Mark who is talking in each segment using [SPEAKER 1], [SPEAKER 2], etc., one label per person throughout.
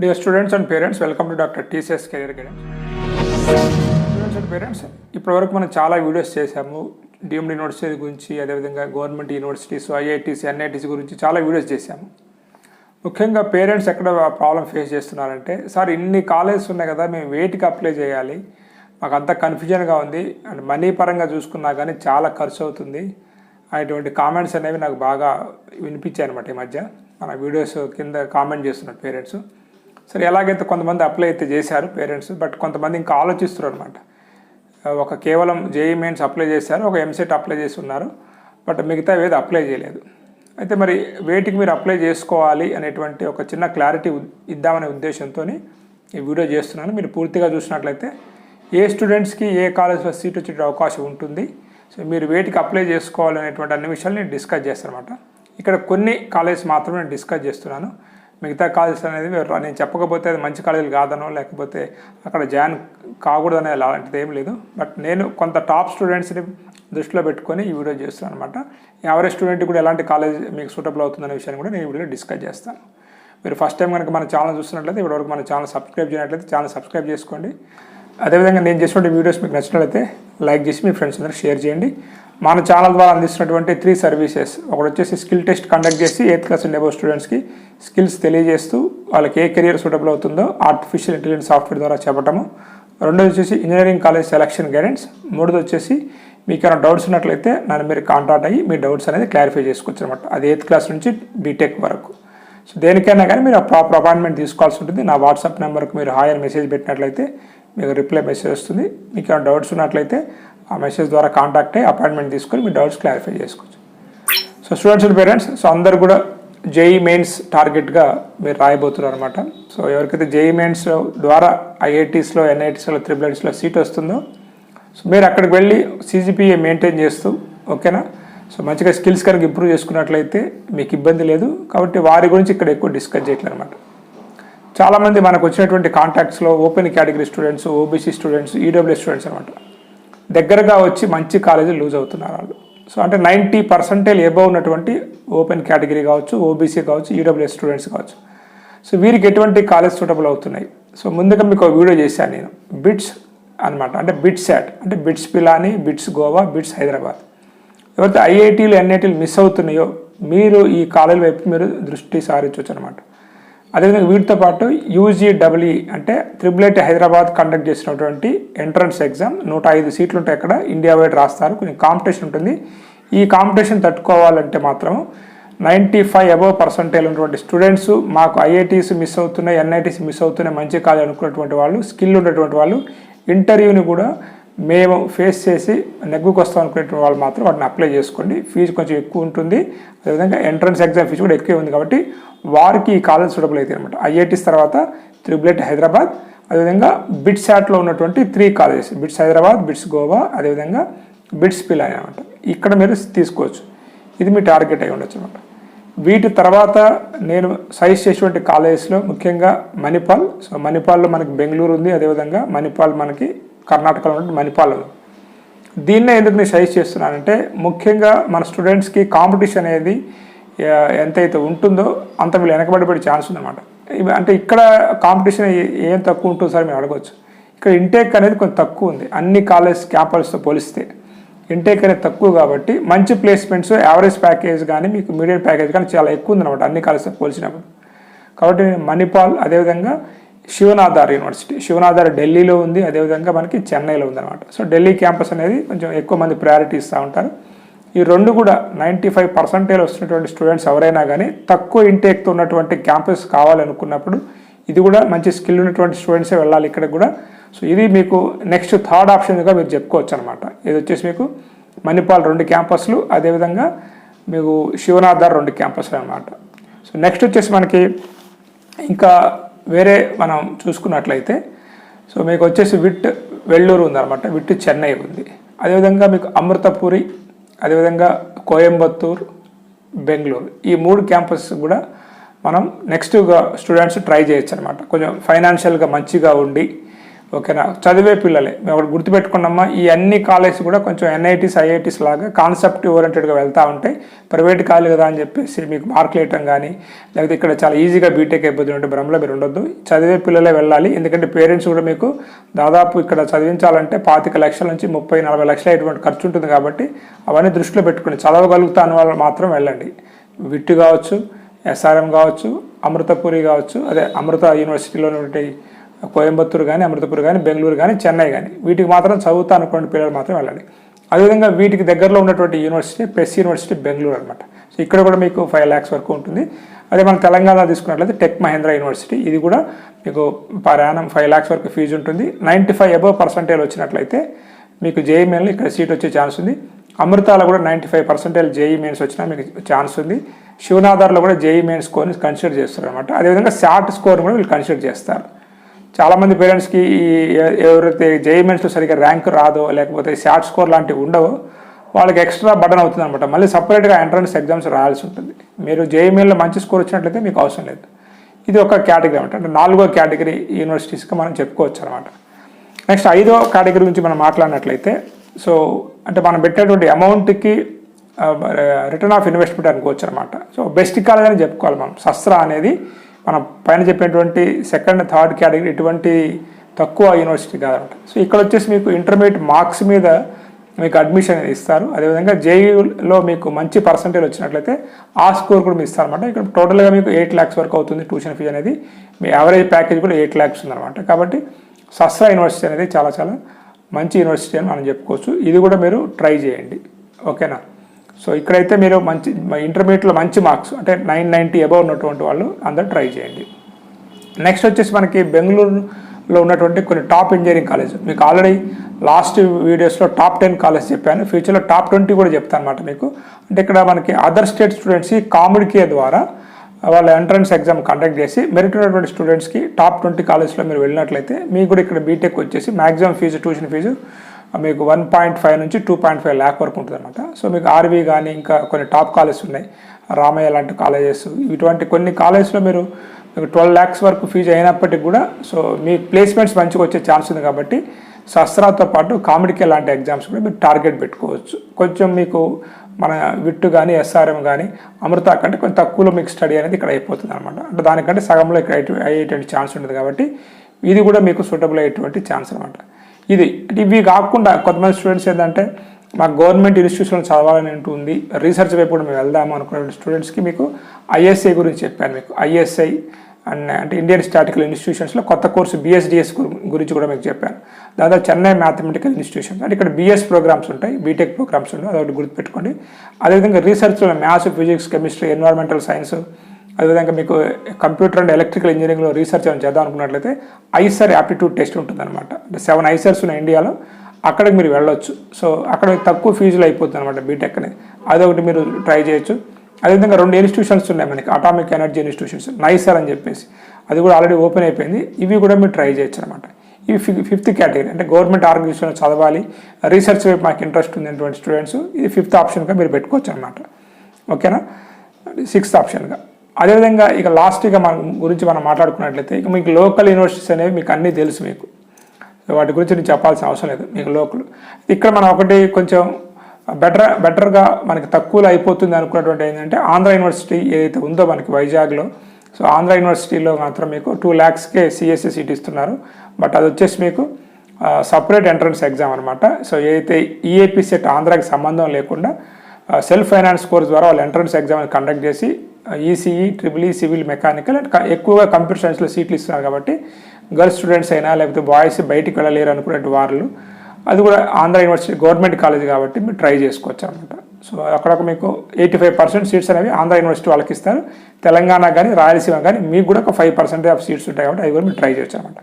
[SPEAKER 1] Dear students and parents welcome to doctor TCS career guidance students and parents ఇప్పటివరకు మనం చాలా videos చేశాము. DND university గురించి అదేవిధంగా గవర్నమెంట్ యూనివర్సిటీస్ ఐఐటీసీ ఎన్ఐటీసీ గురించి చాలా వీడియోస్ చేశాము. ముఖ్యంగా పేరెంట్స్ ఎక్కడ ప్రాబ్లం ఫేస్ చేస్తున్నారంటే సార్ ఇన్ని కాలేజెస్ ఉన్నాయి కదా మేము వేటికి అప్లై చేయాలి. మాకు అంత కన్ఫ్యూజన్గా ఉంది. అండ్ మనీ పరంగా చూసుకున్నా కానీ చాలా ఖర్చు అవుతుంది. అటువంటి కామెంట్స్ అనేవి నాకు బాగా వినిపించాయి అనమాట ఈ మధ్య. మన వీడియోస్ కింద కామెంట్ చేస్తున్నారు పేరెంట్స్ సరే ఎలాగైతే కొంతమంది అప్లై అయితే చేశారు పేరెంట్స్ బట్ కొంతమంది ఇంకా ఆలోచిస్తున్నారు అనమాట ఒక కేవలం జేఈ మెయిన్స్ అప్లై చేశారు ఒక ఎంసెట్ అప్లై చేసి ఉన్నారు బట్ మిగతా ఏది అప్లై చేయలేదు. అయితే మరి వేటికి మీరు అప్లై చేసుకోవాలి అనేటువంటి ఒక చిన్న క్లారిటీ ఇద్దామనే ఉద్దేశంతో ఈ వీడియో చేస్తున్నాను. మీరు పూర్తిగా చూసినట్లయితే ఏ స్టూడెంట్స్కి ఏ కాలేజ్లో సీట్ వచ్చే అవకాశం ఉంటుంది. సో మీరు వేటికి అప్లై చేసుకోవాలి అనేటువంటి అన్ని విషయాలు నేను డిస్కస్ చేస్తాను అనమాట ఇక్కడ కొన్ని కాలేజెస్ మాత్రమే నేను డిస్కస్ చేస్తున్నాను. మిగతా కాలేజెస్ అనేది నేను చెప్పకపోతే అది మంచి కాలేజీలు కాదనో లేకపోతే అక్కడ జాయిన్ కాకూడదనే అలాంటిది ఏం లేదు. బట్ నేను కొంత టాప్ స్టూడెంట్స్ని దృష్టిలో పెట్టుకొని ఈ వీడియో చేస్తాను అనమాట ఎవరే స్టూడెంట్ కూడా ఎలాంటి కాలేజ్ మీకు సూటబుల్ అవుతుందనే విషయాన్ని కూడా నేను ఈ వీడియో డిస్కస్ చేస్తాను. మీరు ఫస్ట్ టైం కనుక మన ఛానల్ చూస్తున్నట్లయితే ఇప్పటివరకు మన ఛానల్ సబ్స్క్రైబ్ చేయనట్లయితే ఛానల్ సబ్స్క్రైబ్ చేసుకోండి. అదేవిధంగా నేను చేసినటువంటి వీడియోస్ మీకు నచ్చినట్లయితే లైక్ చేసి మీ ఫ్రెండ్స్ అందరూ షేర్ చేయండి. మన ఛానల్ ద్వారా అందిస్తున్నటువంటి త్రీ సర్వీసెస్ ఒకటి వచ్చేసి స్కిల్ టెస్ట్ కండక్ట్ చేసి ఎయిత్ క్లాస్ అండ్ స్టూడెంట్స్కి స్కిల్స్ తెలియజేస్తూ వాళ్ళకి ఏ కెరియర్ సూటబుల్ అవుతుందో ఆర్టిఫిషియల్ ఇంటెలిజెన్స్ సాఫ్ట్వేర్ ద్వారా చెప్పటము. రెండోది వచ్చేసి ఇంజనీరింగ్ కాలేజ్ సెలక్షన్ గైడెన్స్ మూడోది వచ్చేసి మీకు ఏమైనా డౌట్స్ ఉన్నట్లయితే నన్ను మీరు కాంటాక్ట్ అయ్యి మీ డౌట్స్ అనేది క్లారిఫై చేసుకోవచ్చు అనమాట అది ఎయిత్ క్లాస్ నుంచి బీటెక్ వరకు. సో దేనికైనా కానీ మీరు ప్రాపర్ అపాయింట్మెంట్ తీసుకోవాల్సి ఉంటుంది. నా వాట్సాప్ నెంబర్కి మీరు హాయ్ అని మెసేజ్ పెట్టినట్లయితే మీకు రిప్లై మెసేజ్ వస్తుంది. మీకు ఏమైనా డౌట్స్ ఉన్నట్లయితే ఆ మెసేజ్ ద్వారా కాంటాక్ట్ అయ్యి అపాయింట్మెంట్ తీసుకొని మీ డౌట్స్ క్లారిఫై చేసుకోవచ్చు. So students and parents so అందరు కూడా జేఈ మెయిన్స్ టార్గెట్గా మీరు రాయబోతున్నారు అనమాట సో ఎవరికైతే జేఈ మెయిన్స్ ద్వారా ఐఐటీస్లో ఎన్ఐటీస్లో త్రిబుల్ సీట్ వస్తుందో సో మీరు అక్కడికి వెళ్ళి సీజీపీఏ మెయింటైన్ చేస్తూ ఓకేనా సో మంచిగా స్కిల్స్ కనుక ఇంప్రూవ్ చేసుకున్నట్లయితే మీకు ఇబ్బంది లేదు. కాబట్టి వారి గురించి ఇక్కడ ఎక్కువ డిస్కస్ చేయట్లేదు అనమాట చాలామంది మనకు వచ్చినటువంటి కాంటాక్ట్స్లో open category students OBC students EW students అనమాట దగ్గరగా వచ్చి మంచి కాలేజీలు లూజ్ అవుతున్నారు వాళ్ళు. సో అంటే నైంటీ పర్సెంటేజ్ ఎబవ్ ఉన్నటువంటి ఓపెన్ కేటగిరీ కావచ్చు ఓబీసీ కావచ్చు ఈడబ్ల్యూఎస్ స్టూడెంట్స్ కావచ్చు. సో వీరికి ఎటువంటి కాలేజ్ సూటబుల్ అవుతున్నాయి? సో ముందుగా మీకు ఒక వీడియో చేశాను నేను. బిట్స్ అనమాట అంటే బిట్స్ యాట్ అంటే BITS Pilani BITS Goa BITS Hyderabad ఎవరైతే ఐఐటీలు ఎన్ఐటీలు మిస్ అవుతున్నాయో మీరు ఈ కాలేజీ వైపు మీరు దృష్టి సారించవచ్చు అనమాట అదేవిధంగా వీటితో పాటు యూజీడబ్ల్యూ అంటే త్రిబుల్ ఐటీ హైదరాబాద్ కండక్ట్ చేసినటువంటి ఎంట్రన్స్ ఎగ్జామ్ నూట ఐదు సీట్లు ఉంటాయి అక్కడ. ఇండియా వైడ్ రాస్తారు. కొంచెం కాంపిటీషన్ ఉంటుంది. ఈ కాంపిటీషన్ తట్టుకోవాలంటే మాత్రం నైంటీ ఫైవ్ అబవ్ పర్సంటేజ్ ఉన్నటువంటి స్టూడెంట్స్ మాకు ఐఐటీస్ మిస్ అవుతున్నాయి ఎన్ఐటీస్ మిస్ అవుతున్నాయి మంచి కాలేజ్ అనుకున్నటువంటి వాళ్ళు స్కిల్ ఉన్నటువంటి వాళ్ళు ఇంటర్వ్యూని కూడా మేము ఫేస్ చేసి నెగ్గుకు వస్తాం అనుకునే వాళ్ళు మాత్రం వాటిని అప్లై చేసుకోండి. ఫీజు కొంచెం ఎక్కువ ఉంటుంది. అదేవిధంగా ఎంట్రన్స్ ఎగ్జామ్ ఫీజు కూడా ఎక్కువే ఉంది కాబట్టి వారికి ఈ కాలేజ్ సూటబుల్ అయితే అనమాట ఐఐటీస్ తర్వాత త్రిబులెట్ హైదరాబాద్ అదేవిధంగా బిట్స్ యాట్లో ఉన్నటువంటి three colleges BITS Hyderabad BITS Goa అదేవిధంగా బిట్స్ పిల్ అనమాట ఇక్కడ మీరు తీసుకోవచ్చు. ఇది మీ టార్గెట్ అయి ఉండొచ్చు అనమాట వీటి తర్వాత నేను సజెస్ట్ చేసేటువంటి కాలేజెస్లో ముఖ్యంగా మణిపాల్ సో మణిపాల్లో మనకి బెంగళూరు ఉంది. అదేవిధంగా మణిపాల్ మనకి కర్ణాటకలో ఉన్న మణిపాల్లో. దీన్నే ఎందుకు నేను సజెస్ట్ చేస్తున్నానంటే ముఖ్యంగా మన స్టూడెంట్స్కి కాంపిటీషన్ అనేది ఎంతైతే ఉంటుందో అంత వీళ్ళు వెనకబడిపోయే ఛాన్స్ ఉందన్నమాట. అంటే ఇక్కడ కాంపిటీషన్ ఏం తక్కువ ఉంటుంది సార్ మీరు అడగవచ్చు ఇక్కడ ఇంటేక్ అనేది కొంచెం తక్కువ ఉంది. అన్ని కాలేజ్ క్యాంపస్తో పోలిస్తే. ఇంటేక్ అనేది తక్కువ కాబట్టి మంచి ప్లేస్మెంట్స్ యావరేజ్ ప్యాకేజ్ కానీ మీకు మీడియం ప్యాకేజ్ కానీ చాలా ఎక్కువ ఉందన్నమాట అన్ని కాలేజ్తో పోల్చినప్పుడు. కాబట్టి మణిపాల్ అదేవిధంగా శివనాథార్ యూనివర్సిటీ. శివనాథార్ ఢిల్లీలో ఉంది అదేవిధంగా మనకి చెన్నైలో ఉందన్నమాట. సో ఢిల్లీ క్యాంపస్ అనేది కొంచెం ఎక్కువ మంది ప్రయారిటీ ఇస్తూ ఉంటారు. ఈ రెండు కూడా నైంటీ ఫైవ్ పర్సెంటేజ్ వస్తున్నటువంటి స్టూడెంట్స్ ఎవరైనా కానీ తక్కువ ఇంటేక్తో ఉన్నటువంటి క్యాంపస్ కావాలనుకున్నప్పుడు ఇది కూడా మంచి స్కిల్ ఉన్నటువంటి స్టూడెంట్సే వెళ్ళాలి ఇక్కడ కూడా. సో ఇది మీకు నెక్స్ట్ థర్డ్ ఆప్షన్గా మీరు చెప్పుకోవచ్చు అనమాట ఇది వచ్చేసి మీకు మణిపాల్ రెండు క్యాంపస్లు అదేవిధంగా మీకు శివనాధార్ రెండు క్యాంపస్లు అనమాట సో నెక్స్ట్ వచ్చేసి మనకి ఇంకా వేరే మనం చూసుకున్నట్లయితే సో మీకు వచ్చేసి విట్ వెల్లూరు ఉందన్నమాట విట్ చెన్నై ఉంది. అదేవిధంగా మీకు అమృతపురి అదేవిధంగా కోయంబత్తూర్ బెంగళూరు. ఈ మూడు క్యాంపస్ కూడా మనం నెక్స్ట్గా స్టూడెంట్స్ ట్రై చేయొచ్చు అనమాట కొంచెం ఫైనాన్షియల్గా మంచిగా ఉండి ఓకేనా? చదివే పిల్లలే. మేము ఒకటి గుర్తుపెట్టుకున్నామా ఈ అన్ని కాలేజ్ కూడా కొంచెం ఎన్ఐటీస్ ఐఐటీస్ లాగా కాన్సెప్ట్ ఓరియంటెడ్గా వెళ్తూ ఉంటాయి ప్రైవేట్ కాలేజ్ కదా అని చెప్పేసి మీకు మార్కులు వేయటం కానీ లేకపోతే ఇక్కడ చాలా ఈజీగా బీటెక్ అయిపోతుంటే భ్రమలో మీరు ఉండొద్దు. చదివే పిల్లలే వెళ్ళాలి. ఎందుకంటే పేరెంట్స్ కూడా మీకు దాదాపు ఇక్కడ చదివించాలంటే పాతిక లక్షల నుంచి ముప్పై నలభై లక్షల ఎటువంటి ఖర్చు ఉంటుంది కాబట్టి అవన్నీ దృష్టిలో పెట్టుకుని చదవగలుగుతాను వాళ్ళు మాత్రం వెళ్ళండి. విట్టు కావచ్చు ఎస్ఆర్ఎం కావచ్చు అమృతపురి కావచ్చు అదే అమృత యూనివర్సిటీలో ఉన్నటువంటి కోయంబత్తూరు కానీ అమృతపూర్ కానీ బెంగళూరు కానీ చెన్నై కానీ వీటికి మాత్రం చదువుతా అనుకోండి పిల్లలు మాత్రం వెళ్ళండి. అదేవిధంగా వీటికి దగ్గరలో ఉన్నటువంటి యూనివర్సిటీ పెస్ యూనివర్సిటీ బెంగళూరు అనమాట సో ఇక్కడ కూడా మీకు ఫైవ్ ల్యాక్స్ వరకు ఉంటుంది. అదే మన తెలంగాణ తీసుకున్నట్లయితే టెక్ మహేంద్ర యూనివర్సిటీ ఇది కూడా మీకు పర్ యానం ఫైవ్ ల్యాక్స్ వరకు ఫీజు ఉంటుంది. నైంటీ ఫైవ్ అబవ్ పర్సెంటేజ్ వచ్చినట్లయితే మీకు జేఈ మెయిన్లో ఇక్కడ సీట్ వచ్చే ఛాన్స్ ఉంది. అమృతాలో కూడా ninety five percentage JEE mains వచ్చినా మీకు ఛాన్స్ ఉంది. శివనాథర్లో కూడా జేఈ మెయిన్ స్కోర్ని కన్సిడర్ చేస్తారు అనమాట అదేవిధంగా షార్ట్ స్కోర్ కూడా వీళ్ళు కన్సిడర్ చేస్తారు. చాలామంది పేరెంట్స్కి ఎవరైతే జేఈమెంట్స్లో సరిగ్గా ర్యాంక్ రాదో లేకపోతే షార్ట్ స్కోర్ లాంటివి ఉండవో వాళ్ళకి ఎక్స్ట్రా బటన్ అవుతుంది అనమాట మళ్ళీ సపరేట్గా ఎంట్రన్స్ ఎగ్జామ్స్ రాయాల్సి ఉంటుంది. మీరు జేఈ మంచి స్కోర్ వచ్చినట్లయితే మీకు అవసరం లేదు. ఇది ఒక కేటగిరీ అనమాట అంటే నాలుగో కేటగిరీ యూనివర్సిటీస్కి మనం చెప్పుకోవచ్చు అనమాట నెక్స్ట్ ఐదో కేటగిరీ గురించి మనం మాట్లాడినట్లయితే సో అంటే మనం పెట్టేటువంటి అమౌంట్కి రిటర్న్ ఆఫ్ ఇన్వెస్ట్మెంట్ అనుకోవచ్చు అనమాట సో బెస్ట్ కాలేజ్ అని చెప్పుకోవాలి మనం. సస్రా అనేది మనం పైన చెప్పినటువంటి సెకండ్ థర్డ్ కేటగిరీ ఇటువంటి తక్కువ యూనివర్సిటీ కాదనమాట. సో ఇక్కడ వచ్చేసి మీకు ఇంటర్మీడియట్ మార్క్స్ మీద మీకు అడ్మిషన్ ఇస్తారు. అదేవిధంగా జేఈలో మీకు మంచి పర్సంటేజ్ వచ్చినట్లయితే ఆ స్కోర్ కూడా మీకు ఇస్తారనమాట. ఇక్కడ టోటల్గా మీకు ఎయిట్ ల్యాక్స్ వరకు అవుతుంది ట్యూషన్ ఫీజు అనేది. మీ యావరేజ్ ప్యాకేజ్ కూడా ఎయిట్ ల్యాక్స్ ఉందన్నమాట. కాబట్టి సస్రా యూనివర్సిటీ అనేది చాలా చాలా మంచి యూనివర్సిటీ అని మనం చెప్పుకోవచ్చు. ఇది కూడా మీరు ట్రై చేయండి. ఓకేనా సో ఇక్కడైతే మీరు మంచి ఇంటర్మీడియట్లో మంచి మార్క్స్ అంటే నైన్ నైంటీ అబవ్ ఉన్నటువంటి వాళ్ళు అందరూ ట్రై చేయండి. నెక్స్ట్ వచ్చేసి మనకి బెంగళూరులో ఉన్నటువంటి కొన్ని టాప్ ఇంజనీరింగ్ కాలేజ్ మీకు ఆల్రెడీ లాస్ట్ వీడియోస్లో టాప్ టెన్ కాలేజ్ చెప్పాను. ఫ్యూచర్లో టాప్ ట్వంటీ కూడా చెప్తాను అనమాట మీకు. అంటే ఇక్కడ మనకి అదర్ స్టేట్ స్టూడెంట్స్కి కామెడీకే ద్వారా వాళ్ళ ఎంట్రన్స్ ఎగ్జామ్ కండక్ట్ చేసి మెరిట్ ఉన్నటువంటి స్టూడెంట్స్కి టాప్ ట్వంటీ కాలేజ్లో మీరు వెళ్ళినట్లయితే మీకు కూడా ఇక్కడ బీటెక్ వచ్చేసి మ్యాక్సిమం ఫీజు ట్యూషన్ ఫీజు మీకు వన్ పాయింట్ ఫైవ్ నుంచి టూ పాయింట్ ఫైవ్ ల్యాక్ వరకు ఉంటుంది అనమాట సో మీకు ఆర్వీ కానీ ఇంకా కొన్ని టాప్ కాలేజెస్ ఉన్నాయి. రామయ్య లాంటి కాలేజెస్ ఇటువంటి కొన్ని కాలేజెస్లో మీరు మీకు ట్వెల్వ్ ల్యాక్స్ వరకు ఫీజు అయినప్పటికీ కూడా సో మీ ప్లేస్మెంట్స్ మంచిగా వచ్చే ఛాన్స్ ఉంది కాబట్టి శస్త్రాతో పాటు కామెడీకే లాంటి ఎగ్జామ్స్ కూడా మీరు టార్గెట్ పెట్టుకోవచ్చు. కొంచెం మీకు మన విట్టు కానీ ఎస్ఆర్ఎం కానీ అమృత కంటే కొంచెం తక్కువలో మీకు స్టడీ అనేది ఇక్కడ అయిపోతుంది అనమాట అంటే దానికంటే సగంలో ఇక్కడ అయ్యేటువంటి ఛాన్స్ ఉంటుంది కాబట్టి ఇది కూడా మీకు సూటబుల్ అయ్యేటువంటి ఛాన్స్ అనమాట ఇది ఇవి కాకుండా కొంతమంది స్టూడెంట్స్ ఏంటంటే మాకు గవర్నమెంట్ ఇన్స్టిట్యూషన్ చదవాలని ఉంటుంది రీసెర్చ్ వైపు కూడా మేము వెళ్దాము అనుకున్న స్టూడెంట్స్కి మీకు ఐఎస్ఐ గురించి చెప్పాను మీకు. ఐఎస్ఐ అండ్ అంటే ఇండియన్ స్టాటికల్ ఇన్స్టిట్యూషన్స్లో కొత్త కోర్సు బిఎస్డిఎస్ గురించి కూడా మీకు చెప్పాను. దాదాపు చెన్నై మ్యాథమెటికల్ ఇన్స్టిట్యూషన్ అంటే ఇక్కడ బిఎస్ ప్రోగ్రామ్స్ ఉంటాయి బీటెక్ ప్రోగ్రామ్స్ ఉంటాయి అదొకటి గుర్తుపెట్టుకోండి. అదేవిధంగా రీసెర్చ్లో maths physics chemistry environmental science అదేవిధంగా మీకు కంప్యూటర్ అండ్ ఎలక్ట్రికల్ ఇంజనీరింగ్లో రీసెర్చ్ ఏమైనా చేద్దాం అనుకున్నట్లయితే ఐసర్ యాప్టిట్యూడ్ టెస్ట్ ఉంటుందన్నమాట. అంటే సెవెన్ ఐసర్స్ ఉన్నాయి ఇండియాలో. అక్కడికి మీరు వెళ్ళొచ్చు. సో అక్కడ తక్కువ ఫీజులు అయిపోతుంది అనమాట బీటెక్ అనేది. అదొకటి మీరు ట్రై చేయొచ్చు. అదేవిధంగా రెండు ఇన్స్టిట్యూషన్స్ ఉన్నాయి మనకి. Atomic energy institutions. నైసర్ అని చెప్పేసి. అది కూడా ఆల్రెడీ ఓపెన్ అయిపోయింది. ఇవి కూడా మీరు ట్రై చేయొచ్చు అనమాట ఇవి ఫిఫ్త్ కేటగిరీ. అంటే గవర్నమెంట్ ఆర్గనైజేషన్ చదవాలి. రీసెర్చ్ వైపు మాకు ఇంట్రెస్ట్ ఉన్నటువంటి స్టూడెంట్స్. ఇది ఫిఫ్త్ ఆప్షన్గా మీరు పెట్టుకోవచ్చు అనమాట ఓకేనా? సిక్స్త్ ఆప్షన్గా. అదేవిధంగా ఇక లాస్ట్గా మన గురించి మనం మాట్లాడుకున్నట్లయితే ఇక మీకు లోకల్ యూనివర్సిటీస్ అనేవి మీకు అన్నీ తెలుసు మీకు. వాటి గురించి నేను చెప్పాల్సిన అవసరం లేదు మీకు లోకల్ ఇక్కడ మనం ఒకటి కొంచెం బెటర్ బెటర్గా మనకి తక్కువలో అయిపోతుంది అనుకున్నటువంటి ఏంటంటే ఆంధ్ర యూనివర్సిటీ ఏదైతే ఉందో మనకి వైజాగ్లో. సో ఆంధ్ర యూనివర్సిటీలో మాత్రం మీకు టూ ల్యాక్స్కే సిఎస్సి సీట్ ఇస్తున్నారు. బట్ అది వచ్చేసి మీకు సపరేట్ ఎంట్రన్స్ ఎగ్జామ్ అనమాట సో ఏదైతే ఈఏపీ సెట్ ఆంధ్రాకి సంబంధం లేకుండా సెల్ఫ్ ఫైనాన్స్ కోర్స్ ద్వారా వాళ్ళు ఎంట్రన్స్ ఎగ్జామ్ కండక్ట్ చేసి ECE triple E civil mechanical and ఎక్కువగా కంప్యూటర్ సైన్స్లో సీట్లు ఇస్తున్నారు కాబట్టి గర్ల్స్ స్టూడెంట్స్ అయినా లేకపోతే బాయ్స్ బయటికి వెళ్ళలేరు అనుకునే వాళ్ళు అది కూడా ఆంధ్ర యూనివర్సిటీ గవర్నమెంట్ కాలేజ్ కాబట్టి మీరు ట్రై చేసుకోవచ్చు అనమాట సో అక్కడ మీకు ఎయిటీ ఫైవ్ పర్సెంట్ సీట్స్ అనేవి ఆంధ్ర యూనివర్సిటీ వాళ్ళకి ఇస్తారు. తెలంగాణ కానీ రాయలసీమ కానీ మీకు కూడా ఒక ఫైవ్ పర్సెంట్ ఆఫ్ సీట్స్ ఉంటాయి కాబట్టి అవి కూడా మీరు ట్రై చేయొచ్చు అనమాట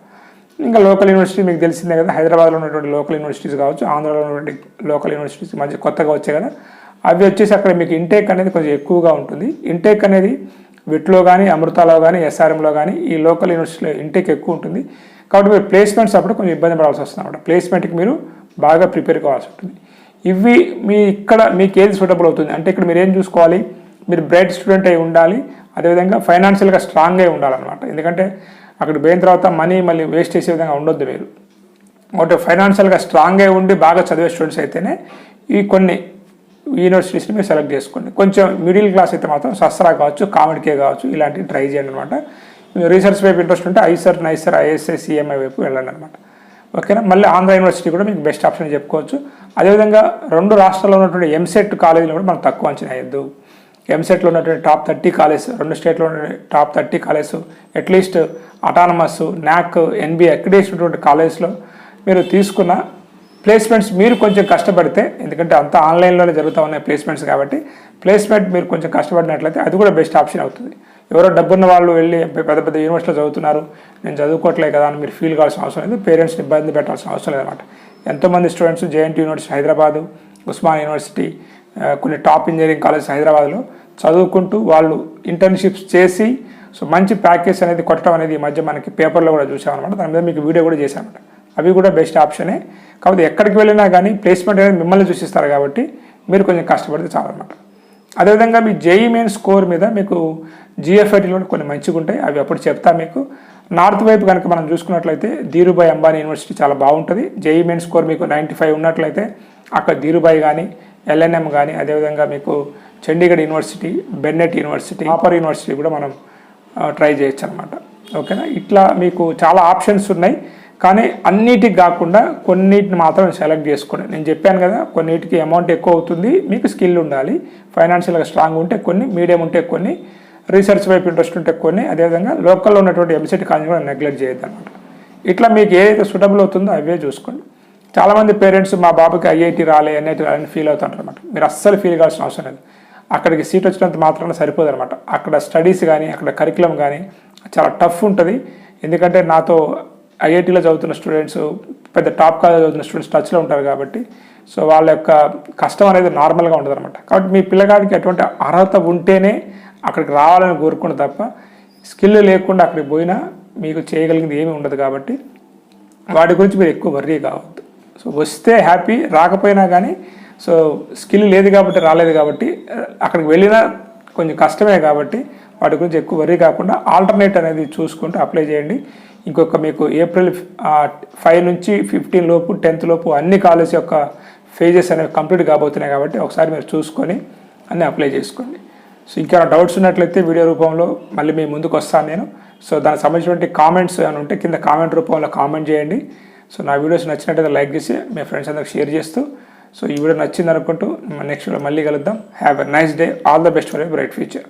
[SPEAKER 1] ఇంకా లోకల్ యూనివర్సిటీ మీకు తెలిసిందే కదా హైదరాబాద్లో ఉన్నటువంటి లోకల్ యూనివర్సిటీస్ కావచ్చు ఆంధ్రలో ఉన్నటువంటి లోకల్ యూనివర్సిటీస్ మధ్య కొత్తగా వచ్చాయి కదా. అవి వచ్చేసి అక్కడ మీకు ఇంటేక్ అనేది కొంచెం ఎక్కువగా ఉంటుంది. ఇంటేక్ అనేది విట్లో కానీ అమృతాలో కానీ ఎస్ఆర్ఎంలో కానీ ఈ లోకల్ యూనివర్సిటీలో ఇంటేక్ ఎక్కువ ఉంటుంది. కాబట్టి మీరు ప్లేస్మెంట్స్ అప్పుడు కొంచెం ఇబ్బంది పడాల్సి వస్తుంది అనమాట ప్లేస్మెంట్కి మీరు బాగా ప్రిపేర్ కావాల్సి ఉంటుంది. ఇవి మీ ఇక్కడ మీకు ఏది సూటబుల్ అవుతుంది? అంటే ఇక్కడ మీరు ఏం చూసుకోవాలి? మీరు బ్రైట్ స్టూడెంట్ అయి ఉండాలి. అదేవిధంగా ఫైనాన్షియల్గా స్ట్రాంగ్ అయి ఉండాలన్నమాట ఎందుకంటే అక్కడ పోయిన తర్వాత మనీ మళ్ళీ వేస్ట్ చేసే విధంగా ఉండొద్దు మీరు ఒకటి ఫైనాన్షియల్గా స్ట్రాంగ్గా ఉండి బాగా చదివే స్టూడెంట్స్ అయితేనే ఈ కొన్ని యూనివర్సిటీస్ని మీరు సెలెక్ట్ చేసుకోండి. కొంచెం మిడిల్ క్లాస్ అయితే మాత్రం సస్రా కావచ్చు కామెడీకే కావచ్చు ఇలాంటివి ట్రై చేయండి అనమాట రీసెర్చ్ వైపు ఇంట్రెస్ట్ ఉంటే ఐసర్ నైసర్ ఐఎస్ఐ సిఎంఐ వైపు వెళ్ళండి అనమాట ఓకేనా? మళ్ళీ ఆంధ్ర యూనివర్సిటీ కూడా మీకు బెస్ట్ ఆప్షన్ చెప్పుకోవచ్చు. అదేవిధంగా రెండు రాష్ట్రాల్లో ఉన్నటువంటి ఎంసెట్ కాలేజీలు కూడా మనం తక్కువ అంచనా వేయద్దు. ఎంసెట్లో ఉన్నటువంటి టాప్ థర్టీ కాలేజ్ రెండు స్టేట్లో ఉన్నటువంటి top thirty college at least autonomous NAAC NB accreditation కాలేజ్లో మీరు తీసుకున్న ప్లేస్మెంట్స్ మీరు కొంచెం కష్టపడితే ఎందుకంటే అంతా ఆన్లైన్లోనే జరుగుతూ ఉన్నాయి ప్లేస్మెంట్స్ కాబట్టి ప్లేస్మెంట్ మీరు కొంచెం కష్టపడినట్లయితే అది కూడా బెస్ట్ ఆప్షన్ అవుతుంది. ఎవరో డబ్బున్న వాళ్ళు వెళ్ళి పెద్ద పెద్ద యూనివర్సిటీలో చదువుతున్నారు నేను చదువుకోవట్లే కదా అని మీరు ఫీల్ కావాల్సిన అవసరం లేదు పేరెంట్స్ని ఇబ్బంది పెట్టాల్సిన అవసరం లేదన్నమాట. ఎంతోమంది students JNT university Hyderabad Osman university కొన్ని టాప్ ఇంజనీరింగ్ కాలేజ్ హైదరాబాద్లో చదువుకుంటూ వాళ్ళు ఇంటర్న్షిప్స్ చేసి సో మంచి ప్యాకేజ్ అనేది కొట్టడం అనేది ఈ మధ్య మనకి పేపర్లో కూడా చూసామన్నమాట. దాని మీద మీకు వీడియో కూడా చేశామన్నమాట. అవి కూడా బెస్ట్ ఆప్షనే కాకపోతే ఎక్కడికి వెళ్ళినా కానీ ప్లేస్మెంట్ అనేది మిమ్మల్ని చూసిస్తారు కాబట్టి మీరు కొంచెం కష్టపడితే చాలన్నమాట అదేవిధంగా మీ జేఈ మెయిన్ స్కోర్ మీద మీకు జిఎఫ్ఐటీలో కొన్ని మంచిగా ఉంటాయి. అవి అప్పుడు చెప్తా మీకు. నార్త్ వైపు కనుక మనం చూసుకున్నట్లయితే ధీరుభాయ్ అంబానీ యూనివర్సిటీ చాలా బాగుంటుంది. జేఈ మెయిన్ స్కోర్ మీకు నైంటీ ఫైవ్ ఉన్నట్లయితే అక్కడ ధీరుభాయ్ కానీ ఎల్ఎన్ఎం కానీ అదేవిధంగా మీకు చండీగఢ్ యూనివర్సిటీ బెన్నెట్ యూనివర్సిటీ ఆపర్ యూనివర్సిటీ కూడా మనం ట్రై చేయొచ్చు అనమాట ఓకేనా ఇట్లా మీకు చాలా ఆప్షన్స్ ఉన్నాయి. కానీ అన్నిటికి కాకుండా కొన్నిటిని మాత్రం సెలెక్ట్ చేసుకోండి. నేను చెప్పాను కదా కొన్నిటికి అమౌంట్ ఎక్కువ అవుతుంది మీకు స్కిల్ ఉండాలి ఫైనాన్షియల్గా స్ట్రాంగ్ ఉంటే కొన్ని మీడియం ఉంటే కొన్ని రీసెర్చ్ వైపు ఇంట్రెస్ట్ ఉంటే కొన్ని అదేవిధంగా లోకల్లో ఉన్నటువంటి ఎంసెట్ కాలేజ్ కూడా నెగ్లెక్ట్ చేయొద్దు అనమాట ఇట్లా మీకు ఏదైతే సూటబుల్ అవుతుందో అవే చూసుకోండి. చాలామంది పేరెంట్స్ మా బాబుకి ఐఐటి రాలే ఎన్ఐటి రాలని ఫీల్ అవుతుంటారు అనమాట మీరు అస్సలు ఫీల్ కావాల్సిన అవసరం లేదు. అక్కడికి సీట్ వచ్చినంత మాత్రాన సరిపోదు అనమాట అక్కడ స్టడీస్ కానీ అక్కడ కరికులం కానీ చాలా టఫ్ ఉంటుంది. ఎందుకంటే నాతో ఐఐటీలో చదువుతున్న స్టూడెంట్స్ పెద్ద టాప్ కాలేజ్ చదువుతున్న స్టూడెంట్స్ టచ్లో ఉంటారు కాబట్టి సో వాళ్ళ యొక్క కష్టం అనేది నార్మల్గా ఉండదు అనమాట కాబట్టి మీ పిల్లగాడికి ఎటువంటి అర్హత ఉంటేనే అక్కడికి రావాలని కోరుకున్న తప్ప స్కిల్ లేకుండా అక్కడికి పోయినా మీకు చేయగలిగింది ఏమీ ఉండదు కాబట్టి వాటి గురించి మీరు ఎక్కువ వర్రీ కావద్దు. సో వస్తే హ్యాపీ రాకపోయినా కానీ సో స్కిల్ లేదు కాబట్టి రాలేదు కాబట్టి అక్కడికి వెళ్ళినా కొంచెం కష్టమే కాబట్టి వాటి గురించి ఎక్కువ వర్రీ కాకుండా ఆల్టర్నేట్ అనేది చూసుకుంటూ అప్లై చేయండి. ఇంకొక మీకు ఏప్రిల్ ఫైవ్ నుంచి ఫిఫ్టీన్ లోపు టెన్త్ లోపు అన్ని కాలేజ్ యొక్క ఫేజెస్ అనేవి కంప్లీట్ కాబోతున్నాయి కాబట్టి ఒకసారి మీరు చూసుకొని అన్నీ అప్లై చేసుకోండి. సో ఇంకేమైనా డౌట్స్ ఉన్నట్లయితే వీడియో రూపంలో మళ్ళీ మీ ముందుకు వస్తాను నేను. సో దానికి సంబంధించినటువంటి కామెంట్స్ ఏమైనా ఉంటే కింద కామెంట్ రూపంలో కామెంట్ చేయండి. సో నా వీడియోస్ నచ్చినట్టయితే లైక్ చేసి మీ ఫ్రెండ్స్ అందరికి షేర్ చేస్తూ సో ఈ వీడియో నచ్చింది అనుకుంటూ నెక్స్ట్ వీడియో మళ్ళీ కలుద్దాం. Have a nice day all the best for a bright future